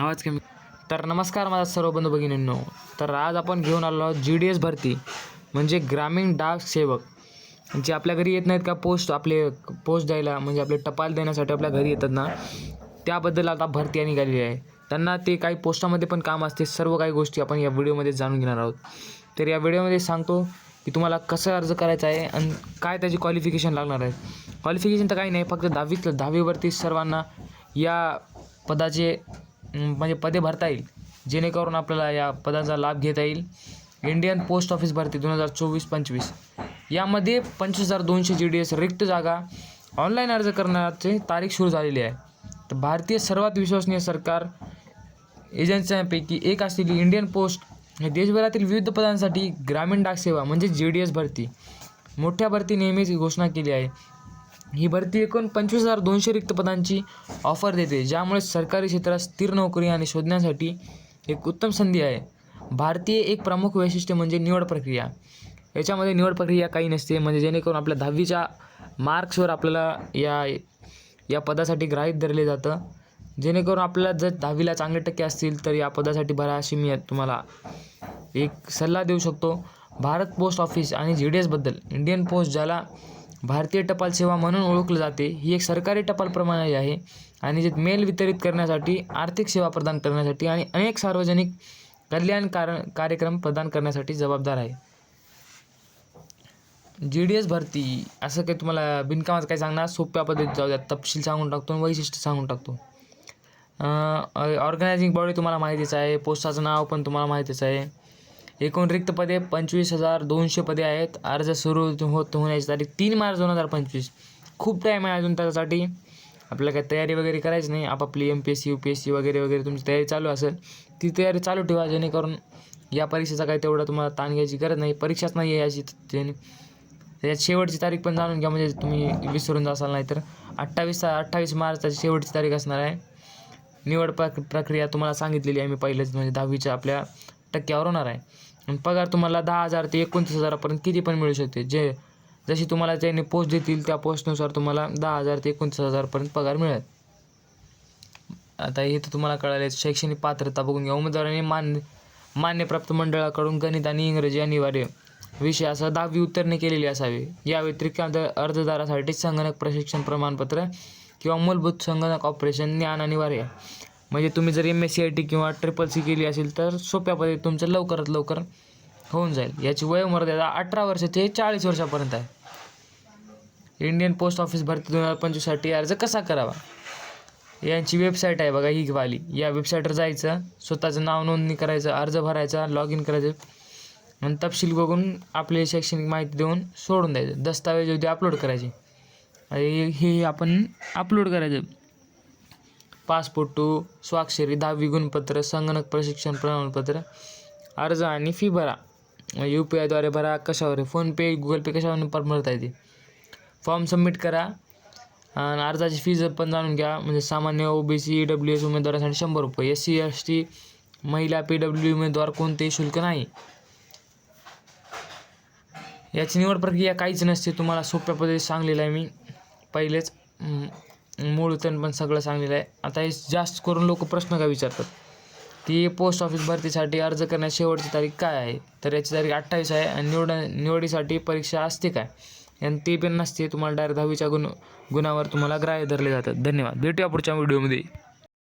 आवाज कमी. तर नमस्कार माझा सर्व बंधू भगिनींनो. तर आज आपण घेऊन आलो आहोत जी डी एस भरती म्हणजे ग्रामीण डाक सेवक. जे आपल्या घरी येत नाहीत का पोस्ट आपले पोस्ट द्यायला म्हणजे आपले टपाल देण्यासाठी आपल्या घरी येतात ना त्याबद्दल आता भरती निघालेली आहे. त्यांना ते काही पोस्टामध्ये पण काम असते सर्व काही गोष्टी आपण या व्हिडिओमध्ये जाणून घेणार आहोत. तर या व्हिडिओमध्ये सांगतो की तुम्हाला कसं अर्ज करायचा आहे आणि काय त्याची क्वालिफिकेशन लागणार आहे. क्वालिफिकेशन तर काही नाही फक्त दहावीतलं दहावीवरती सर्वांना या पदाचे म्हणजे पदे भरता येईल. जेणेकरून आपल्याला या पदाचा लाभ घेता येईल. इंडियन पोस्ट ऑफिस भरती दोन हजार चोवीस पंचवीस. यामध्ये पंचवीस हजार दोनशे जी डी एस रिक्त जागा. ऑनलाईन अर्ज करण्याची तारीख सुरू झालेली आहे. तर भारतीय सर्वात विश्वसनीय सरकार एजन्सीपैकी एक असलेली इंडियन पोस्ट हे देशभरातील विविध पदांसाठी ग्रामीण डाक सेवा म्हणजे जी डी एस भरती. मोठ्या भरती नेहमीच घोषणा केली आहे. ही भरती एकूण पंचवीस हजार दोनशे रिक्त पदांची ऑफर देते ज्यामुळे सरकारी क्षेत्रात स्थिर नोकरी आणि शोधण्यासाठी एक उत्तम संधी आहे. भारतीय एक प्रमुख वैशिष्ट्य म्हणजे निवड प्रक्रिया. याच्यामध्ये निवड प्रक्रिया काही नसते म्हणजे जेणेकरून आपल्या दहावीच्या मार्क्सवर आपल्याला या या पदासाठी ग्राहीत धरले जातं. जेणेकरून आपल्याला जर दहावीला चांगले टक्के असतील तर या पदासाठी भरा अशी मी तुम्हाला एक सल्ला देऊ शकतो. भारत पोस्ट ऑफिस आणि जी डी एसबद्दल इंडियन पोस्ट ज्याला भारतीय टपाल सेवा म्हणून ओळखलं जाते. ही एक सरकारी टपाल प्रणाली आहे आणि जे मेल वितरित करण्यासाठी आर्थिक सेवा प्रदान करण्यासाठी आणि अनेक सार्वजनिक कल्याण कार कार्यक्रम प्रदान करण्यासाठी जबाबदार आहे. जी डी एस भरती असं काही तुम्हाला बिनकामाचं काही सांगणार? सोप्या पद्धतीत जाऊ द्या तपशील सांगून टाकतो आणि वैशिष्ट्य सांगून टाकतो. ऑर्गनायझिंग बॉडी तुम्हाला माहितीच आहे. पोस्टाचं नाव पण तुम्हाला माहितीच आहे. एकूण रिक्त पदे पंचवीस हजार दोनशे पदे आहेत. अर्ज सुरू होत होण्याची तारीख तीन मार्च दोन हजार पंचवीस. खूप टाईम आहे अजून त्याच्यासाठी. आपल्याला काही तयारी वगैरे करायची नाही. आपापली M P S C U P S C वगैरे वगैरे तुमची तयारी चालू असेल ती तयारी चालू ठेवा. जेणेकरून या परीक्षेचा काही तेवढा तुम्हाला ताण घ्यायची गरज नाही. परीक्षाच नाही आहे याची. जेणे त्याच्यात शेवटची तारीख पण जाणून घ्या. म्हणजे तुम्ही विसरून जासाल नाही तर अठ्ठावीस अठ्ठावीस मार्च त्याची शेवटची तारीख असणार आहे. निवड प्रक प्रक्रिया तुम्हाला सांगितलेली आहे. मी पहिलेच म्हणजे दहावीच्या आपल्या टक्क्यावर होणार आहे. आणि पगार तुम्हाला दहा हजार ते एकोणतीस हजारापर्यंत किती पण मिळू शकते. जे जशी तुम्हाला त्यांनी पोस्ट देतील त्या पोस्टनुसार तुम्हाला दहा हजार ते एकोणतीस हजारपर्यंत पगार मिळेल. आता हे तर तुम्हाला कळाले शैक्षणिक पात्रता बघून घ्या. उमेदवारांनी मान्य मान्यप्राप्त मंडळाकडून गणित आणि इंग्रजी अनिवार्य विषय असा दहावी उत्तीर्ण केलेली असावी. या व्यतिरिक्त अर्जदारासाठी संगणक प्रशिक्षण प्रमाणपत्र किंवा मूलभूत संगणक ऑपरेशन ज्ञान अनिवार्य. म्हणजे तुम्ही जर M S C I T किंवा ट्रिपल सी केली असेल तर सोप्या पद्धतीत तुमचं लवकरात लवकर होऊन जाईल. याची वयोमर्यादा अठरा वर्ष ते चाळीस वर्षापर्यंत आहे. इंडियन पोस्ट ऑफिस भरती दोन हजार पंचवीससाठी अर्ज कसा करावा? यांची वेबसाईट आहे बघा ही वाली या वेबसाईटवर जायचं स्वतःचं नाव नोंदणी करायचं अर्ज भरायचा लॉग इन करायचं. आणि तपशील बघून आपली शैक्षणिक माहिती देऊन सोडून द्यायचं. दस्तावेज होते अपलोड करायचे. आणि हे आपण अपलोड करायचं. पासपोर्ट टू स्वाक्षरी दहावी गुणपत्र संगणक प्रशिक्षण प्रमाणपत्र अर्ज आणि फी भरा. यू पी आयद्वारे भरा. कशावर? फोनपे गुगल पे कशावर पण भरता येते. फॉर्म सबमिट करा. आणि अर्जाची फीज पण जाणून घ्या. म्हणजे सामान्य O B C E W S उमेदवारासाठी शंभर रुपये. एस सी एस टी महिला पी डब्ल्यू उमेदवार कोणतेही शुल्क नाही. याची निवड प्रक्रिया काहीच नसते. तुम्हाला सोप्या पद्धतीत सांगलेलं आहे मी. पहिलेच मूळ उतरण पण सगळं सांगलेलं आहे. आता हे जास्त करून लोक प्रश्न का विचारतात? की पोस्ट ऑफिस भरतीसाठी अर्ज करण्याची शेवटची तारीख काय आहे? तर याची तारीख अठ्ठावीस आहे आणि निवड निवडीसाठी परीक्षा असते काय? आणि ती पण नसते तुम्हाला डायरेक्ट दहावीच्या गुण गुणावर तुम्हाला ग्राह्य धरले जातात. धन्यवाद. भेटूया पुढच्या व्हिडिओमध्ये